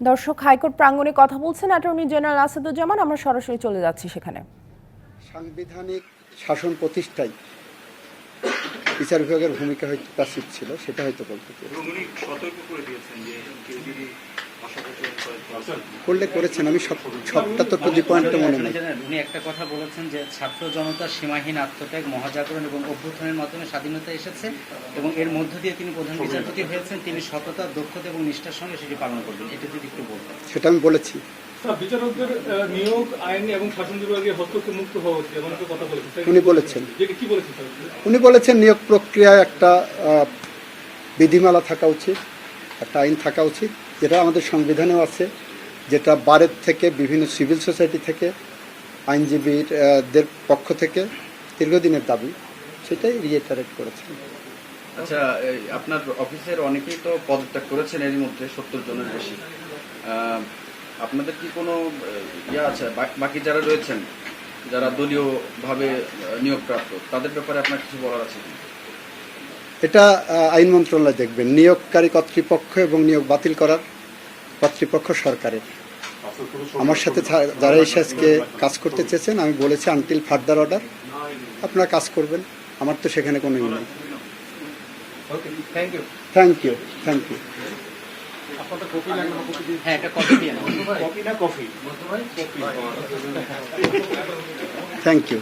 দর্শক হাইকোর্ট প্রাঙ্গণে কথা বলছেন অ্যাটর্নি জেনারেল আসাদুজ্জামান আমরা সরাসরি চলে যাচ্ছি সেখানে সাংবিধানিক শাসন প্রতিষ্ঠায় বিচার বিভাগের ভূমিকা হয়তো প্যাসিভ ছিল সেটা হয়তো বলতে চাই। করলে করেছেন আমি সব সবটা তো টু পয়েন্টে মনে নেই। উনি একটা কথা বলেছেন যে ছাত্র জনতার সীমাহীন আত্মত্যাগ মহাজাগরণ এবং অভ্যুত্থানের মাধ্যমে স্বাধীনতা এসেছে এবং এর মধ্য দিয়ে তিনি প্রধান বিচারপতি হয়েছেন। তিনি সততা দক্ষতা এবং নিষ্ঠার সঙ্গে সেটি পালন করবেন। এটা যদি একটু বলতেন। সেটা আমি বলেছি। বিচারকদের নিয়োগ আইন এবং শাসন বিভাগে হস্তক্ষেপ মুক্ত হওয়া উচিত এমন কথা বলেছেন উনি বলেছেন। কি বলেছেন উনি বলেছেন নিয়োগ প্রক্রিয়ায় একটা আহ, বিধিমালা থাকা উচিত একটা আইন থাকা উচিত। যেটা আমাদের সংবিধানেও আছে যেটা বারের থেকে বিভিন্ন সিভিল সোসাইটি থেকে আইনজীবীর আহ, দের পক্ষ থেকে দীর্ঘদিনের দাবি সেটাই রিয়েটারেট করেছেন। আচ্ছা আপনার অফিসের অনেকেই তো পদত্যাগ করেছেন এরই মধ্যে সত্তর জনের বেশি। আপনাদের কি কোনো ইয়ে আছে? বাকি যারা রয়েছেন যারা দলীয়ভাবে নিয়োগপ্রাপ্ত তাদের ব্যাপারে আপনার কিছু বলার আছে? এটা আইন মন্ত্রণালয় দেখবেন। নিয়োগকারী কর্তৃপক্ষ এবং নিয়োগ বাতিল করার কর্তৃপক্ষ সরকারের। আমার সাথে যারা এসে আজকে কাজ করতে চেয়েছেন আমি বলেছি আনটিল ফার্দার অর্ডার আপনারা কাজ করবেন। আমার তো সেখানে কোনো ই নেই। Thank you thank you thank you হ্যাঁ একটা কপি দিয়ে নেন। কপি না কফি? Thank you